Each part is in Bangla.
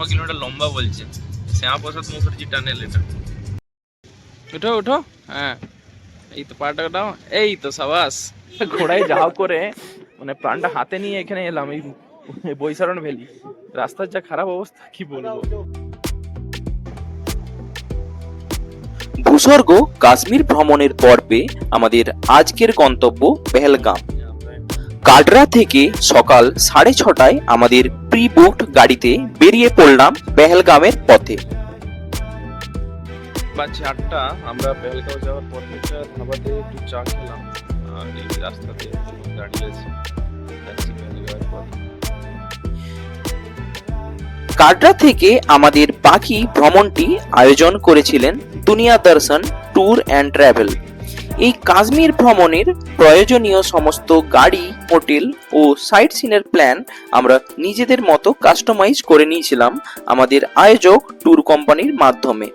ছ কিলোমিটার লম্বা বলছে। শ্যামাপ্রসাদ মুখার্জি টানেল এটা। উঠো উঠো। হ্যাঁ। এই তো পাটা কাটাও এই তো সাবাস। ঘোড়ায় যাও করে মানে প্রাণটা হাতে নিয়ে এখানে এলাম এই এই বৈশারণ ভ্যালি। রাস্তার যা খারাপ অবস্থা কি বলব? ভূস্বর্গ কাশ্মীর ভ্রমণের পর্বে আমাদের আজকের গন্তব্য পেহেলগাম। কাটরা থেকে সকাল সাড়ে ছটায় আমাদের প্রি বুকড গাড়িতে বেরিয়ে পড়লাম পেহেলগামের পথে। বাজছে আটটা আমরা পেহেলগাঁও যাওয়ার পথে একটা ধাবাতে একটু চা খেলাম। এই রাস্তাতে দাঁড়িয়ে আছি। যাচ্ছি পেহেলগাঁওয়ের পথে। কাটরা থেকে আমাদের বাকি ভ্রমণটি আয়োজন করেছিলেন দুনিয়া দর্শন ট্যুর অ্যান্ড ট্রাভেল এই কাশ্মীর ভ্রমণের প্রয়োজনীয় সমস্ত গাড়ি, হোটেল ও সাইট সিনের প্ল্যান আমরা নিজেদের মতো কাস্টমাইজ করে নিয়েছিলাম আমাদের আয়োজক ট্যুর কোম্পানির মাধ্যমে।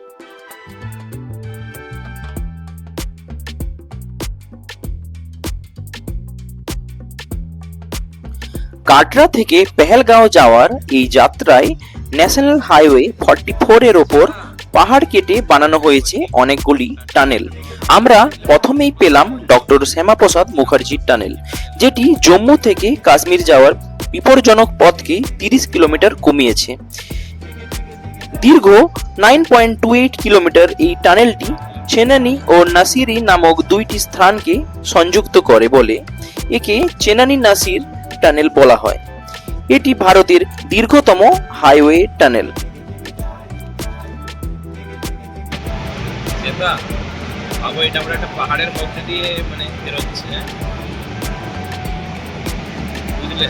কাটরা থেকে পেহেলগাঁও যাওয়ার এই যাত্রায় ন্যাশনাল হাইওয়ে ফর্টি ফোর এর ওপর পাহাড় কেটে বানানো হয়েছে অনেকগুলি টানেল। আমরা প্রথমেই পেলাম ডক্টর শ্যামাপ্রসাদ মুখার্জির টানেল, যেটি জম্মু থেকে কাশ্মীর যাওয়ার বিপজ্জনক পথকে তিরিশ কিলোমিটার কমিয়েছে। দীর্ঘ nine point two eight kilometre এই টানেলটি চেনানি ও নাসিরি নামক দুইটি স্থানকে সংযুক্ত করে বলে একে চেনানি নাসির টানেল বলা হয়। এটি ভারতের দীর্ঘতম হাইওয়ে টানেল। ভাবো এটা আমরা একটা পাহাড়ের মধ্যে দিয়ে মানে বেরোচ্ছে হ্যাঁ? বুঝলে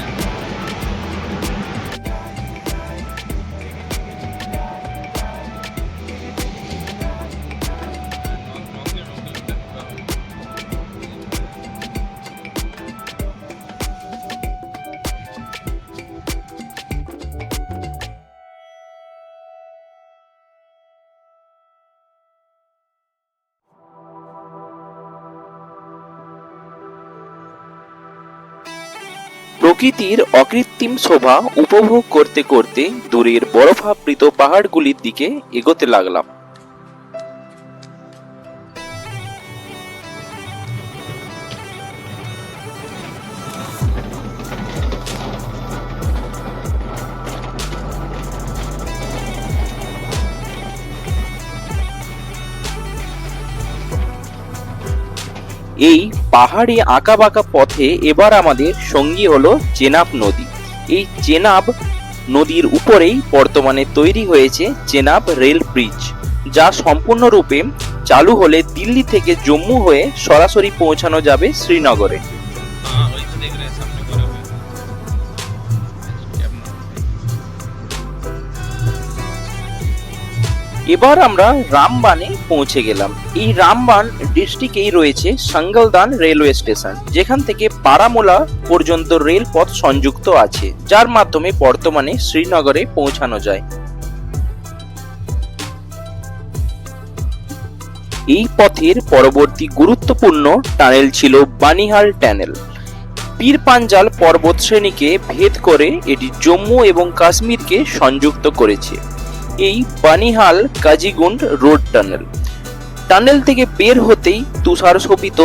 প্রকৃতির অকৃত্রিম শোভা উপভোগ করতে করতে দূরের বরফাবৃত পাহাড়গুলির দিকে এগোতে লাগলাম। এই পাহাড়ি আঁকা বাঁকা পথে এবার আমাদের সঙ্গী হলো চেনাব নদী। এই চেনাব নদীর উপরেই বর্তমানে তৈরি হয়েছে চেনাব রেল ব্রিজ, যা সম্পূর্ণরূপে চালু হলে দিল্লি থেকে জম্মু হয়ে সরাসরি পৌঁছানো যাবে শ্রীনগরে। এবার আমরা রামবানে পৌঁছে গেলাম। এই রামবান ডিস্ট্রিক্টেই রয়েছে সাঙ্গলদান রেলওয়ে স্টেশন, যেখান থেকে বারামুলা পর্যন্ত রেলপথ সংযুক্ত আছে, যার মাধ্যমে বর্তমানে শ্রীনগরে পৌঁছানো যায়। এই পথের পরবর্তী গুরুত্বপূর্ণ টানেল ছিল বানিহাল টানেল। পীর পাঞ্জাল পর্বত শ্রেণীকে ভেদ করে এটি জম্মু এবং কাশ্মীরকে সংযুক্ত করেছে। এই Banihal Qazigund road tunnel. Tunnel থেকে বের হতেই তুষার শোভিত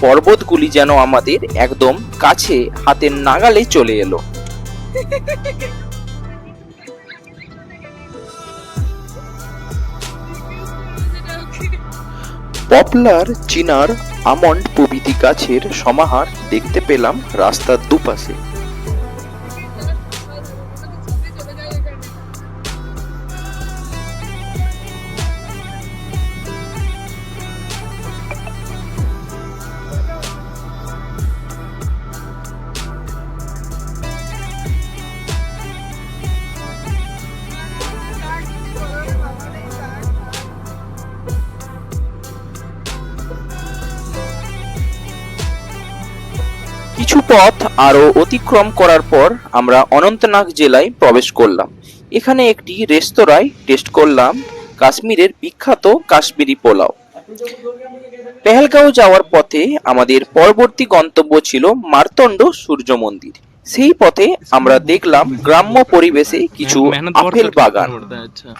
পর্বতগুলি যেন আমাদের একদম কাছে হাতের নাগালে চলে এলো। পপলার চিনার আমন্ড প্রভৃতি গাছের সমাহার দেখতে পেলাম রাস্তার দুপাশে। আরও অতিক্রম করার পর আমরা অনন্তনাগ জেলায় প্রবেশ করলাম। এখানে একটি রেস্তোরাঁয় টেস্ট করলাম কাশ্মীরের বিখ্যাত কাশ্মীরি পোলাও। পেহেলগাঁও যাওয়ার পথে আমাদের পরবর্তী গন্তব্য ছিল মার্তণ্ড সূর্য মন্দির। সেই পথে আমরা দেখলাম গ্রাম্য পরিবেশে কিছু আপেল বাগান। আচ্ছা।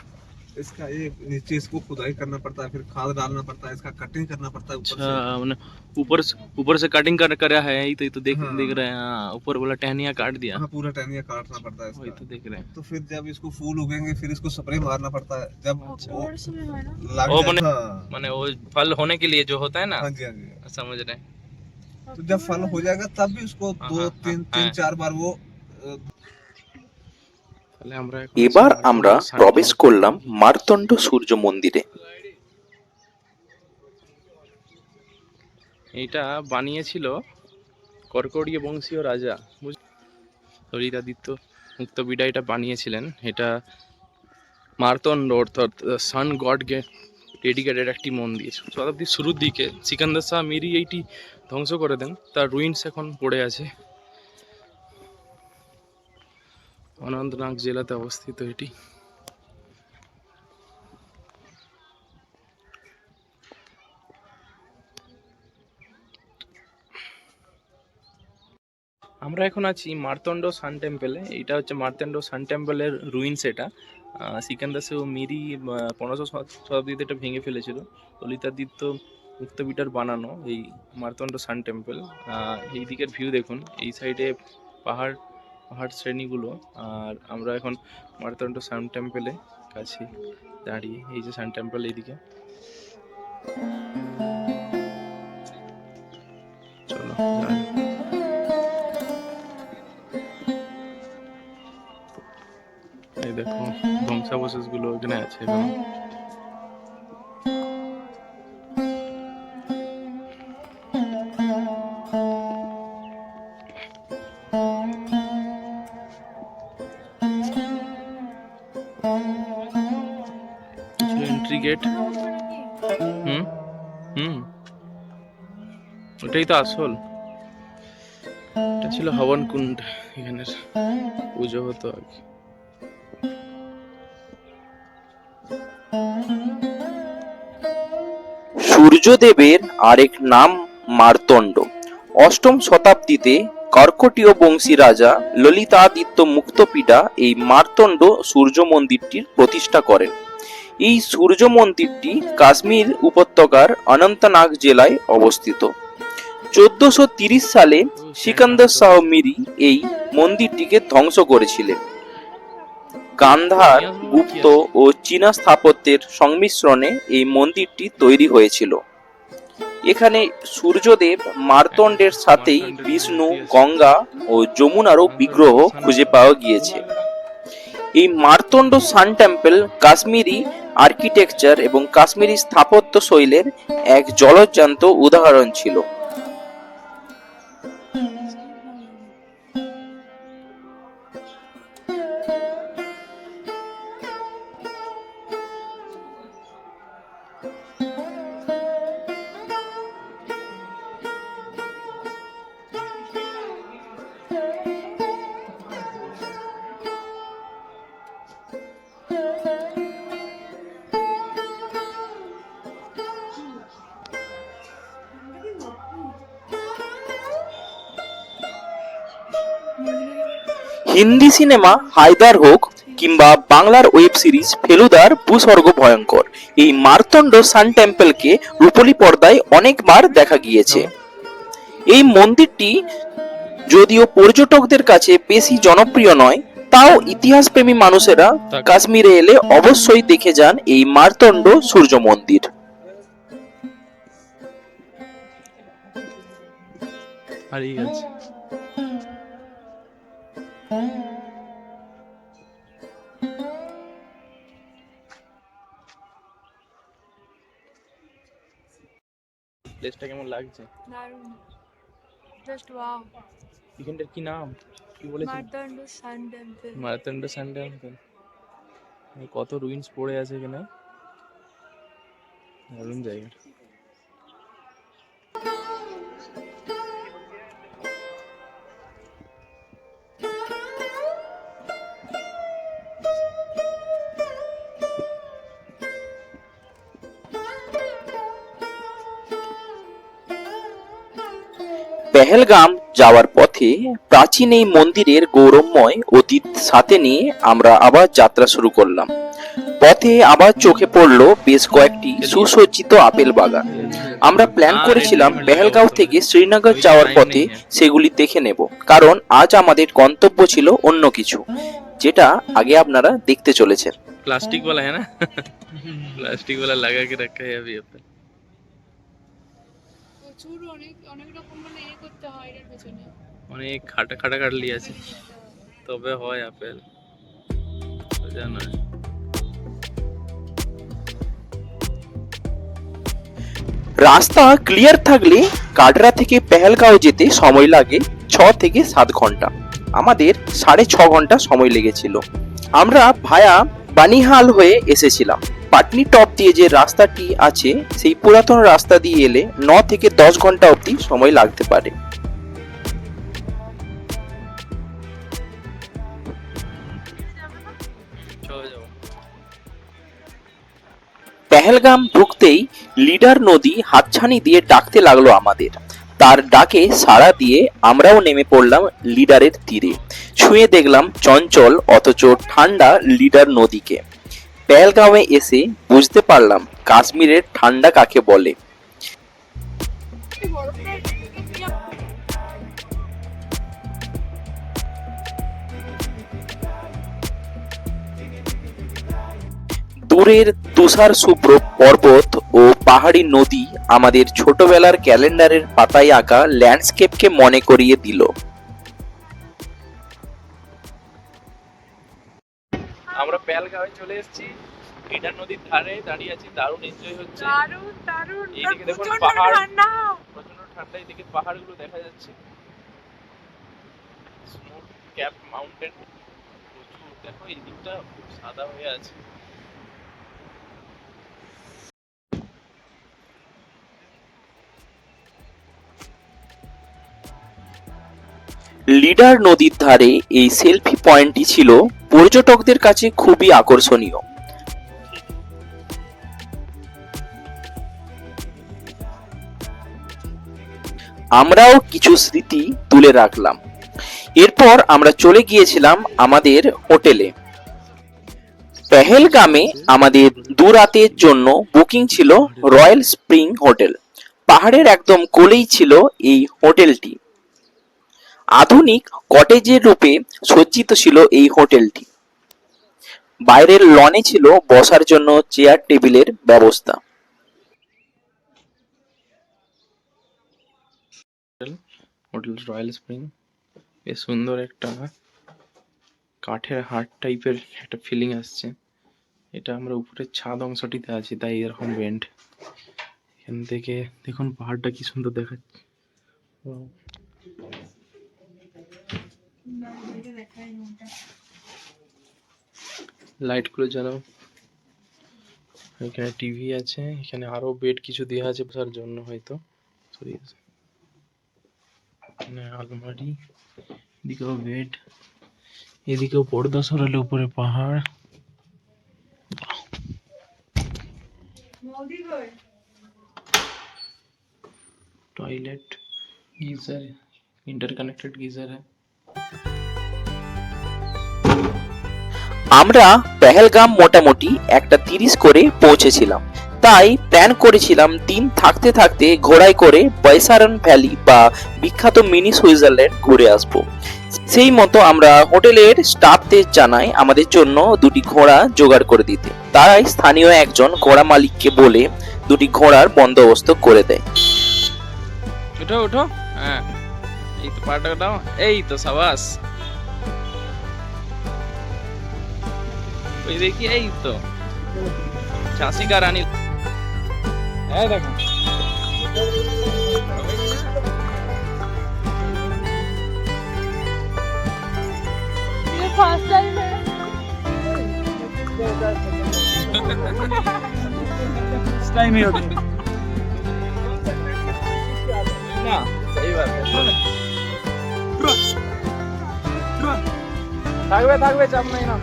इसका ये नीचे इसको खुदाई करना पड़ता है फिर खाद डालना पड़ता है इसका कटिंग करना पड़ता है ऊपर अच्छा से। मैंने ऊपर से ऊपर से कटिंग कर करा है यही तो ये तो देख हाँ। देख रहे हैं हाँ, ऊपर वाला टहनिया काट दिया। हाँ पूरा टहनिया काटना पड़ता है वही इसका। तो देख रहे हैं। तो फिर जब इसको फूल उगेंगे फिर इसको स्प्रे मारना पड़ता है। जब अच्छा। वो मने- हाँ। माने वो फल होने के लिए जो होता है ना हाँ जी हाँ जी। समझ रहे हैं। तो जब फल हो जाएगा तब भी उसको हाँ, दो हाँ, तीन हाँ, तीन हाँ। चार बार वो এবার আমরা প্রবেশ করলাম মার্তণ্ড সূর্য মন্দিরে। এটা বানিয়েছিল কর্কড়ীয় বংশীয় রাজা। ললিতাদিত্য মুক্তবিডা এটা বানিয়েছিলেন। এটা মার্তণ্ড অর্থাৎ সান গডকে ডেডিকেটেড একটি মন্দির। শতাব্দীর শুরুর দিকে সিকান্দার শাহ মিরি এইটি ধ্বংস করে দেন। তার রুইন্স এখন পড়ে আছে। অনন্তনাগ জেলাতে অবস্থিত এটি। আমরা এখন আছি মার্তণ্ড সান টেম্পলে। এটা হচ্ছে মার্তণ্ড সান টেম্পলের রুইন্স এটা। আহ, সিকান্দার সেও মিরি পনেরোশো শতাব্দীতে এটা ভেঙে ফেলেছিল। ললিতাদিত্য মুক্তবিটার বানানো এই মার্তণ্ড সান টেম্পল। এই দিকের ভিউ দেখুন। এই সাইডে পাহাড় পাহাড় শ্রেণীগুলো, আর আমরা এখন মার্তণ্ড সান টেম্পলে কাছে দাঁড়িয়ে, এই যে সান টেম্পল এইদিকে। চলো এই দেখো ধ্বংসাবশেষগুলো ওখানে আছে এখন তো আসল। এটা ছিল হবন কুণ্ড এখানের পুজো হতো আর কি। সূর্যদেবের আরেক নাম মার্তণ্ড। অষ্টম শতাব্দীতে কর্কটীয় বংশী রাজা ললিতাদিত্য মুক্তপিডা এই মার্তণ্ড সূর্য মন্দিরটির প্রতিষ্ঠা করেন। এই সূর্য মন্দিরটি কাশ্মীর উপত্যকার অনন্তনাগ জেলায় অবস্থিত। চোদ্দশো সালে সিকান্দার শাহ মিরি এই মন্দিরটিকে ধ্বংস করেছিলেন। গান্ধার গুপ্ত ও চীনা স্থাপত্যের সংমিশ্রণে এই মন্দিরটি তৈরি হয়েছিল। এখানে সূর্যদেব মার্তণ্ডের সাথেই বিষ্ণু, গঙ্গা ও যমুনারও বিগ্রহ খুঁজে পাওয়া গিয়েছে। এই Martand sun temple Kashmiri architecture এবং কাশ্মীরি স্থাপত্য শৈলের এক জলজ্জান্ত উদাহরণ ছিল। হিন্দি সিনেমা হায়দার হোক কিংবা বাংলার ওয়েব সিরিজ ফেলুদার ভূস্বর্গ ভয়ঙ্কর। এই মার্তণ্ড সান টেম্পলকে রূপলি পর্দায় অনেকবার দেখা গিয়েছে। এই মন্দিরটি যদিও পর্যটকদের কাছে বেশি জনপ্রিয় নয়, তাও ইতিহাসপ্রেমী মানুষেরা কাশ্মীরে এলে অবশ্যই দেখে যান এই মার্তণ্ড সূর্য মন্দির। হারিয়ে গেছে প্লেসটা কেমন লাগছে? দারুণ। জাস্ট ওয়াও এখানটার কি নাম? কি বলেছি Martand sun temple sandal sun temple কত রুইন্স পড়ে আছে এখানে? দারুণ জায়গা। পেহেলগাম যাওয়ার পথে প্রাচীন এই মন্দিরের গৌরবময় অতীত সাথে নিয়ে আমরা আবার যাত্রা শুরু করলাম পথে আবার চোখে পড়লো বেশ কয়েকটি সুসজ্জিত আপেল বাগান আমরা প্ল্যান করেছিলাম পেহেলগাঁও থেকে শ্রীনগর যাওয়ার পথে সেগুলি দেখে নেব কারণ আজ আমাদের গন্তব্য ছিল অন্য কিছু যেটা আগে আপনারা দেখতে চলেছেন प्लास्टिक वाला है ना प्लास्टिक वाला लगा के रखा है अभी एप्पल প্রচুর অনেক অনেক খাটা খাটা কাটলি আছে। তবে হয় আপেল। সোজা নয়। রাস্তা ক্লিয়ার থাকলে কাটরা থেকে পেহেলগাঁও যেতে সময় লাগে ছ থেকে সাত ঘণ্টা। আমাদের সাড়ে ছ ঘণ্টা সময় লেগেছিল। আমরা ভায়া বানিহাল হয়ে এসেছিলাম। পাটনি টপ দিয়ে যে রাস্তাটি আছে, সেই পুরাতন রাস্তা দিয়ে এলে ন থেকে দশ ঘণ্টা অবধি সময় লাগতে পারে। পেহেলগাম ঢুকতেই লিডার নদী হাতছানি দিয়ে ডাকতে লাগল আমাদের। তার ডাকে সাড়া দিয়ে আমরাও নেমে পড়লাম লিডারের তীরে। ছুঁয়ে দেখলাম চঞ্চল, অথচ ঠান্ডা লিডার নদীকে। পেহেলগাঁওয়ে এসে বুঝতে পারলাম কাশ্মীরের ঠান্ডা কাকে বলে। দূরের তুষার শুভ্র পর্বত ও পাহাড়ি নদী আমাদের ছোটবেলার ক্যালেন্ডারের পাতায় আঁকা ল্যান্ডস্কেপকে মনে করিয়ে দিল। আমরা পেলগাঁওয়ে চলে এসেছি। লিডার নদীর ধারে দাঁড়িয়ে আছি দারুণ এনজয় হচ্ছে। দারুণ দারুণ এইদিকে দেখুন প্রচণ্ড পাহাড়। ঠান্ডা। প্রচণ্ড ঠান্ডা এদিকে পাহাড়গুলো দেখা যাচ্ছে। স্নো ক্যাপ মাউন্টেন প্রচুর দেখো এই দিকটা খুব সাদা হয়ে আছে। লিডার নদীর ধারে এই সেলফি পয়েন্টটি ছিল পর্যটকদের কাছে খুবই আকর্ষণীয়। আমরাও কিছু স্মৃতি তুলে রাখলাম। এরপর আমরা চলে গিয়েছিলাম আমাদের হোটেলে। পেহেলগামে আমাদের দু রাতের জন্য বুকিং ছিল রয়্যাল স্প্রিং হোটেল। পাহাড়ের একদম কোলেই ছিল এই হোটেলটি। আধুনিক কটেজের রূপে সজ্জিত ছিল এই হোটেলটি। বাইরের লনে ছিল বসার জন্য চেয়ার টেবিলের ব্যবস্থা। Hotel royal spring. বেশ সুন্দর একটা কাঠের হাট টাইপের একটা ফিলিং আসছে। এটা আমরা উপরের ছাদ অংশটিতে আছি, তাই এরকম বেন্ড এখান থেকে দেখুন পাহাড়টা কি সুন্দর দেখাচ্ছে. লাইটগুলো জ্বালাও এখানে টিভি আছে এখানে আরো বেড কিছু দেওয়া আছে বসার জন্য হয়তো সরিয়ে আছে। এখানে আলমারি এদিকেও বেড এদিকেও পর্দা সরালে উপরে পাহাড় टॉयलेट गीजर इंटरकनेक्टेड गीजर है আমরা পেহেলগাম মোটামুটি একটা তিরিশ করে পৌঁছেছিলাম। তাই প্ল্যান করেছিলাম দিন থাকতে থাকতে ঘোড়ায় করে বৈসারন ভ্যালি বা বিখ্যাত মিনি সুইজারল্যান্ড ঘুরে আসব। সেই মতো আমরা হোটেলের স্টাফদের জানাই আমাদের জন্য দুটি ঘোড়া জোগাড় করে দিতে। তারাই স্থানীয় একজন ঘোড়া মালিককে বলে দুটি ঘোড়ার বন্দোবস্ত করে দেয়। হ্যাঁ। এই তো পাটা দাও এই তো সাবাস ওই দেখি এই তো ঝাঁসি কা রানী এই দেখো ये फर्स्ट टाइम है টাইম ही होता ना सही बात है থাকবে থাকবে, চাপ নাই না।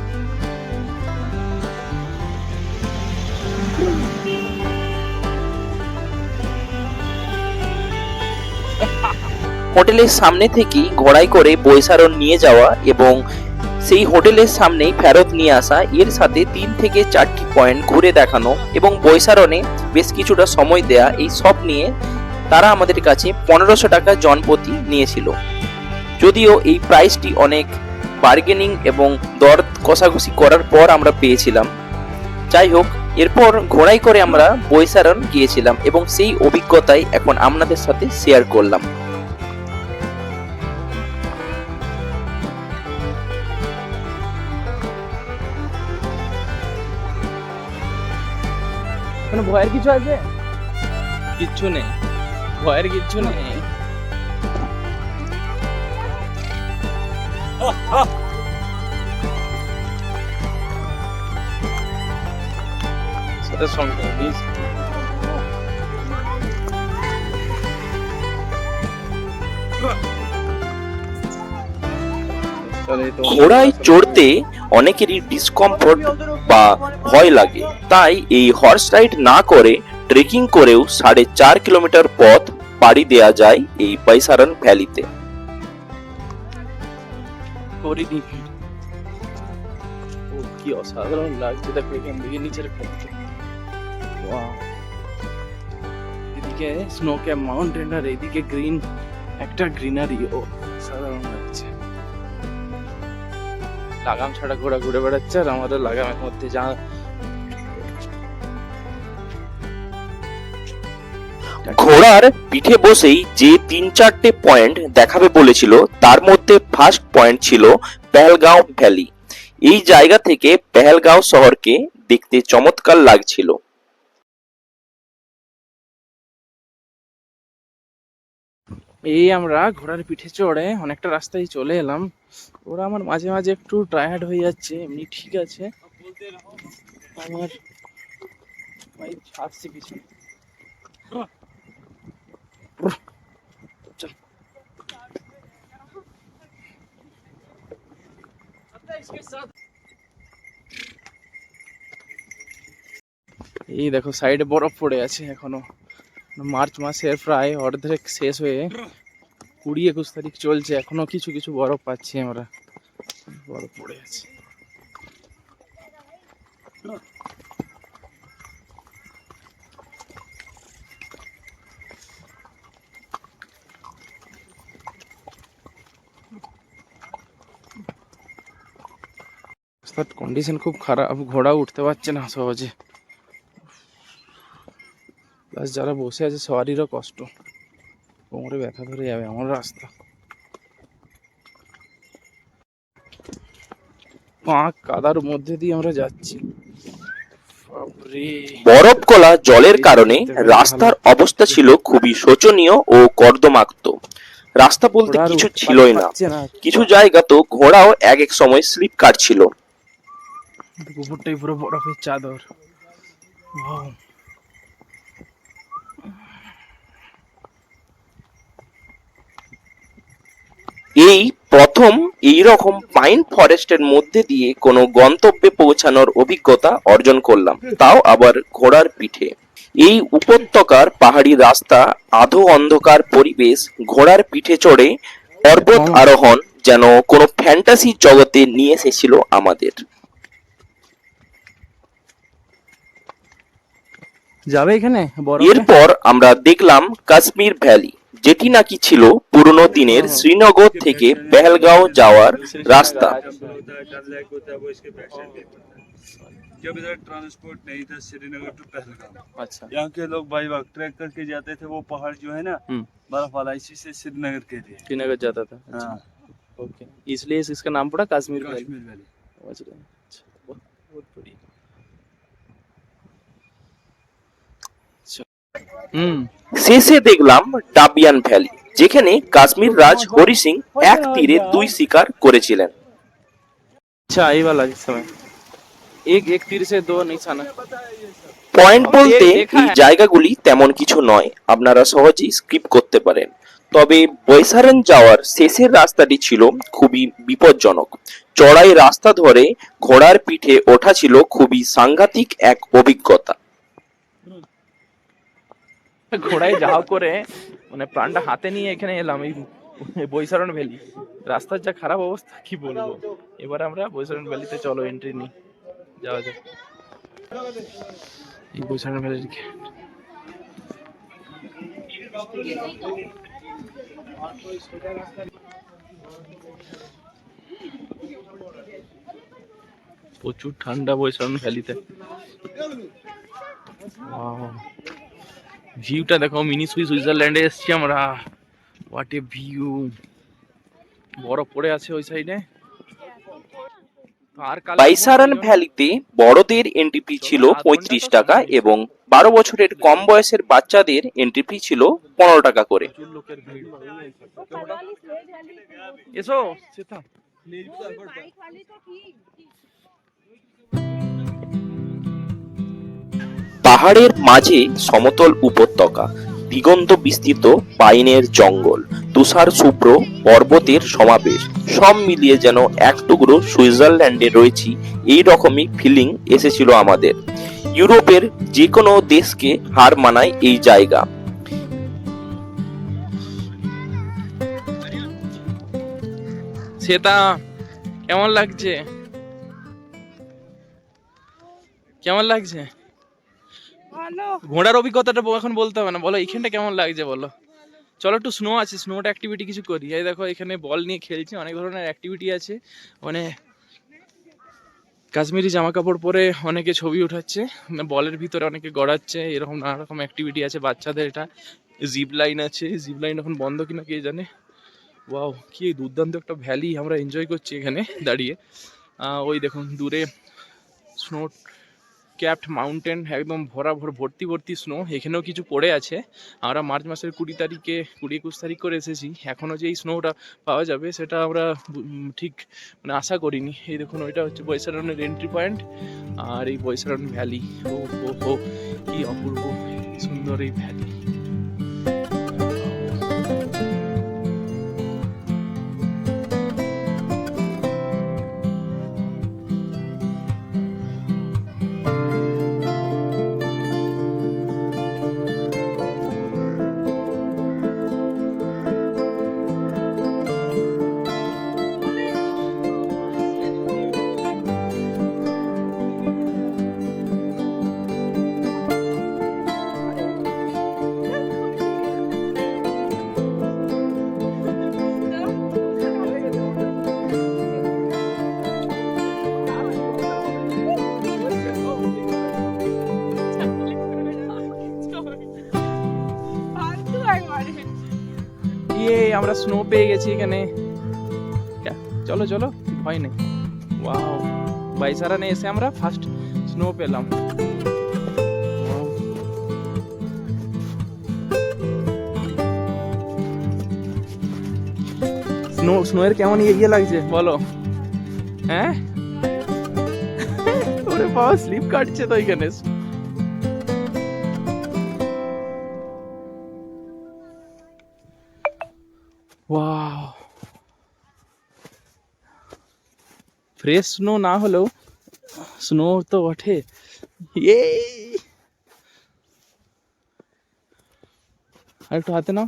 হোটেলের সামনে থেকেই ঘোড়ায় করে বৈশারণ নিয়ে যাওয়া এবং সেই হোটেলের সামনেই ফেরত নিয়ে আসা, এর সাথে তিন থেকে চারটি পয়েন্ট ঘুরে দেখানো এবং বৈশারণে বেশ কিছুটা সময় দেয়া, এই সব নিয়ে তারা আমাদের কাছে পনেরোশো টাকা জনপ্রতি নিয়েছিল। যদিও এই প্রাইসটি অনেক বার্গেনিং এবং দর কষাকষি করার পর আমরা পেয়েছিলাম। যাই হোক এরপর ঘোড়াই করে আমরা বৈশারণ গিয়েছিলাম এবং সেই অভিজ্ঞতাই এখন আপনাদের সাথে শেয়ার করলাম। কোনো ভয়ের কিছু আছে? কিচ্ছু নেই। ভয়ের কিচ্ছু নেই। সেটা সঙ্গে তো ঘোড়ায় চড়তে অনেকেরই ডিসকমফোর্ট বা ভয় লাগে। তাই এই হর্স রাইড না করে ট্রেকিং করেও সাড়ে চার কিলোমিটার পথ পাড়ি দেয়া যায় এই বৈশারণ ভ্যালিতে। করিনি। ও, কি অসাধারণ লাগছে। দেখো, এখান থেকে নিচের পথে এদিকে স্নো ক্যাপ মাউন্টেন আর এদিকে গ্রিন একটা গ্রিনারি ও সাধারণ লাগছে। লাগাম ছাড়া ঘোরা ঘুরে বেড়াচ্ছে আর আমাদের লাগামের মধ্যে যা ঘোড়ার পিঠে বসেই যে তিন চারটে পয়েন্ট দেখাবে বলেছিল, তার মধ্যে ফার্স্ট পয়েন্ট ছিল পেহেলগাঁও ভ্যালি এই জায়গা থেকে পেহেলগাঁও শহরকে দেখতে চমৎকার লাগছিল। এই আমরা ঘোড়ার পিঠে চড়ে অনেকটা রাস্তায় চলে এলাম। ওরা আমার মাঝে মাঝে একটু টায়ার্ড হয়ে যাচ্ছে, এমনি ঠিক আছে। আমার ছাড়ছি পিছনে। এই দেখো, সাইডে বরফ পড়ে আছে এখনও। মার্চ মাসের প্রায় অর্ধেক শেষ হয়ে কুড়ি একুশ তারিখ চলছে। এখনও কিছু কিছু বরফ পাচ্ছি আমরা। বরফ পড়ে আছে। রাস্তার কন্ডিশন খুব খারাপ ঘোড়া উঠতে পারছে না সহজে প্লাস যারা বসে আছে সবারইরও কষ্ট। কোমরে ব্যথা ধরে যাবে আমার রাস্তা। পাঁক কাদার মধ্যে দিয়ে আমরা যাচ্ছি। বরফ গলা জলের কারণে রাস্তার অবস্থা ছিল খুবই শোচনীয় ও কর্দমাক্ত। রাস্তা বলতে কিছু ছিলই না। না। কিছু জায়গা তো ঘোড়াও এক এক সময় স্লিপ কাটছিল। উপরটাই পুরো বরফের চাদর। এই প্রথম এই রকম পাইন ফরেস্টের মধ্যে দিয়ে কোনো গন্তব্যে পৌঁছানোর অভিজ্ঞতা অর্জন করলাম। তাও আবার ঘোড়ার পিঠে। এই উপত্যকার পাহাড়ি রাস্তা আধো অন্ধকার পরিবেশ ঘোড়ার পিঠে চড়ে পর্বত আরোহণ যেন কোনো ফ্যান্টাসি জগতে নিয়ে এসেছিল আমাদের। যাবে এখানে বরফ এরপর আমরা দেখলাম কাশ্মীর ভ্যালি যেটি নাকি ছিল পুরনো দিনের শ্রীনগর থেকে পেহেলগাঁও যাওয়ার রাস্তা डल लेक होता है वो इसके बैक साइड पे पड़ता है जब इधर ट्रांसपोर्ट नहीं था श्रीनगर टू पहलगाम আচ্ছা यहाँ के लोग बाई वाक ट्रैक करके जाते थे वो पहाड़ जो है ना हम्म। बर्फ वाला इसी से श्रीनगर के लिए श्रीनगर जाता था अच्छा हाँ ओके इसलिए इस- इसका नाम पड़ा कश्मीर वैली कश्मीर वैली समझ रहे हैं अच्छा, बहुत बहुत बढ़िया শেষে দেখলাম ডাবিয়ান ভ্যালি যেখানে কাশ্মীর রাজ হরি সিং এক তীরে দুই শিকার করেছিলেন अच्छा ये वाला इस समय एक एक तीर से दो निशाना পয়েন্ট বলতে দেখা এই জায়গাগুলি তেমন কিছু নয় আপনারা সহজেই স্কিপ করতে পারেন তবে বৈশারেন যাওয়ার শেষের রাস্তাটি ছিল খুবই বিপজ্জনক চড়াই রাস্তা ধরে ঘোড়ার পিঠে ওঠা ছিল খুবই সাংঘাতিক এক অভিজ্ঞতা ঘোড়ায় যাও করে মানে প্রাণটা হাতে নিয়ে এখানে এলাম, এই বৈশারণ ভ্যালি। রাস্তার যা খারাপ অবস্থা, কি বলব? এবার আমরা বৈশারণ ভ্যালিতে চলো এন্ট্রি নিই। যাওয়া যাক। এই বৈশারণ ভ্যালির প্রচুর ঠান্ডা বৈশারণ ভ্যালিতে। ভিউটা দেখো মিনি সুই সুইজারল্যান্ডে এসছি আমরা। হোয়াট এ ভিউ বরফ পড়ে আছে ওই সাইডে বাইসারান ভ্যালিতে বড়দের এন্ট্রি ফি ছিল পঁয়ত্রিশ টাকা এবং বারো বছরের কম বয়সের বাচ্চাদের এন্ট্রি ফি ছিল পনেরো টাকা করে। এসো সেটা পাহাড়ের মাঝে সমতল উপত্যকা, দিগন্ত বিস্তৃত পাইনের জঙ্গল, তুষার শুভ্র পর্বতের সমাবেশ, সব মিলিয়ে যেন এক টুকরো সুইজারল্যান্ডে রয়েছি, এই রকমই ফিলিং এসেছিল আমাদের। ইউরোপের যে কোনো দেশকে হার মানায় এই জায়গা। সেটা কেমন লাগছে? কেমন লাগছে? ঘোড়ার অভিজ্ঞতাটা এখন বলতে হবে না। বলো এইখানটা কেমন লাগছে বলো? চলো একটু স্নো আছে স্নোটা অ্যাক্টিভিটি কিছু করি। এই দেখো, এখানে বল নিয়ে খেলছি, অনেক ধরনের অ্যাক্টিভিটি আছে। মানে কাশ্মীরি জামা কাপড় পরে অনেকে ছবি উঠাচ্ছে মানে বলের ভিতরে অনেকে গড়াচ্ছে, এরকম নানা রকম অ্যাক্টিভিটি আছে বাচ্চাদের এটা। জিপ লাইন আছে জিপ লাইন এখন বন্ধ কিনা কে জানে? ওয়াও কি দুর্দান্ত একটা ভ্যালি আমরা এনজয় করছি এখানে দাঁড়িয়ে। ওই দেখুন, দূরে স্নো ক্যাপড মাউন্টেন একদম ভরা ভর, ভর্তি ভর্তি স্নো এখানেও কিছু পড়ে আছে। আমরা মার্চ মাসের কুড়ি তারিখে, কুড়ি একুশ তারিখ করে এসেছি। এখনও যে এই স্নোটা পাওয়া যাবে, সেটা আমরা ঠিক মানে আশা করিনি। এই দেখুন, ওইটা হচ্ছে বৈশারণের এন্ট্রি পয়েন্ট আর এই বৈশারণ ভ্যালি ও হো কি অপূর্ব, সুন্দর এই ভ্যালি আমরা স্নো পেয়ে গেছি এখানে। যা, চলো চলো ভয় নেই। ওয়াও বাইসারানে এসে আমরা ফার্স্ট স্নো পেলাম। Wow. স্নো স্নো এর কেমন ইয়ে ইয়ে লাগছে? বলো। হ্যাঁ? ওরে বাবা স্লিপ কাটছে তো এখানে। ফ্রেশ স্নো না হলেও স্নো তো ওঠে ইয়ে আর একটু হাতে নাও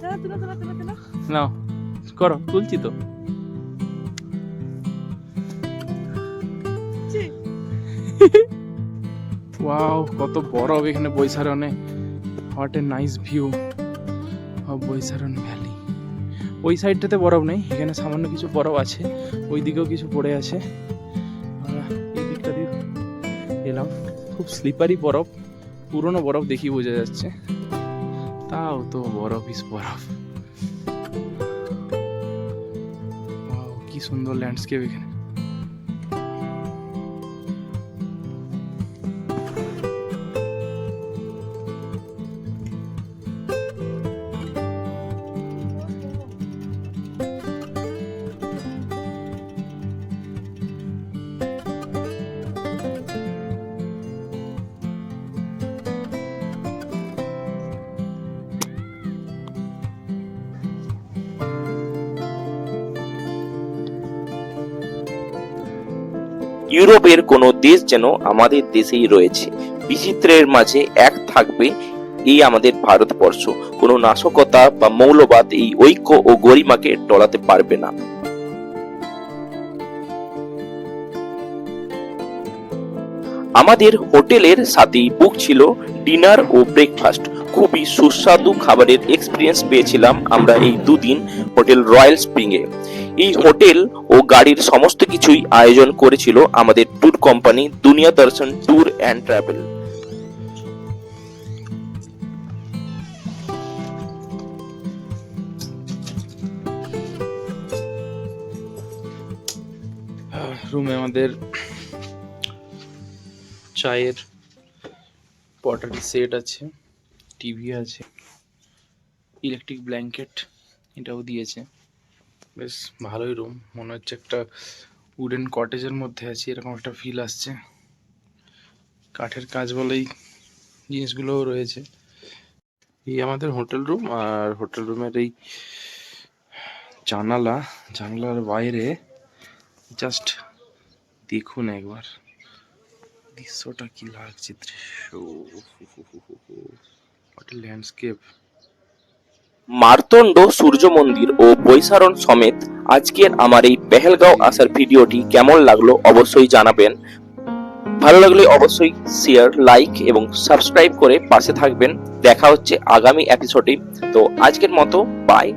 চলো তুলো তুলো তুলো তুলো নাও করো তুলছি তো ওয়াও কত বরফ এখানে বৈশারণে। What a nice view of Baisaran valley ওই সাইডটাতে বরফ নেই, এখানে সামান্য কিছু বরফ আছে ওই দিকেও কিছু পড়ে আছে। এই দিকটা দিয়ে এলাম। খুব স্লিপারি বরফ, পুরনো বরফ দেখি বোঝা যাচ্ছে। তাও তো বরফ ইস বরফ। কি সুন্দর ল্যান্ডস্কেপ এখানে। ইউরোপের কোনো দেশ যেন আমাদের দেশেই রয়েছে। বিচিত্রের মাঝে এক থাকবে এই আমাদের ভারতবর্ষ। কোনো নাশকতা বা মৌলবাদ এই ঐক্য ও গরিমাকে টলাতে পারবে না। আমাদের হোটেলের সাথেই বুক ছিল ডিনার ও ব্রেকফাস্ট খুবই সুস্বাদু খাবারের এক্সপিরিয়েন্স পেয়েছিলাম আমরা এই দুদিন হোটেল রয়্যাল স্প্রিং এ এই হোটেল ও গাড়ির সমস্ত কিছুই আয়োজন করেছিল আমাদের ট্যুর কোম্পানি দুনিয়া দর্শন ট্যুর অ্যান্ড ট্রাভেল। রুমে আমাদের চায়ের পটারি সেট আছে। টিভি আছে ইলেকট্রিক ব্ল্যাঙ্কেট এটাও দিয়েছে। বেশ ভালোই রুম মনে হচ্ছে একটা উডেন কটেজের মধ্যে আছি, এরকম একটা ফিল আসছে। কাঠের কাজ বলেই জিনিসগুলোও রয়েছে। এই আমাদের হোটেল রুম আর হোটেল রুমের এই জানালা, জানালার বাইরে জাস্ট দেখুন একবার। দৃশ্যটা কি লাগছে, দৃশ্য। ল্যান্ডস্কেপ মার্তণ্ড সূর্য মন্দির ও বৈশারণ সমেত আজকের আমার এই পেহেলগাঁও আসার ভিডিওটি কেমন লাগল অবশ্যই জানাবেন। ভালো লাগলে অবশ্যই শেয়ার লাইক এবং সাবস্ক্রাইব করে পাশে থাকবেন। দেখা হচ্ছে আগামী এপিসোডে তো আজকের মতো বাই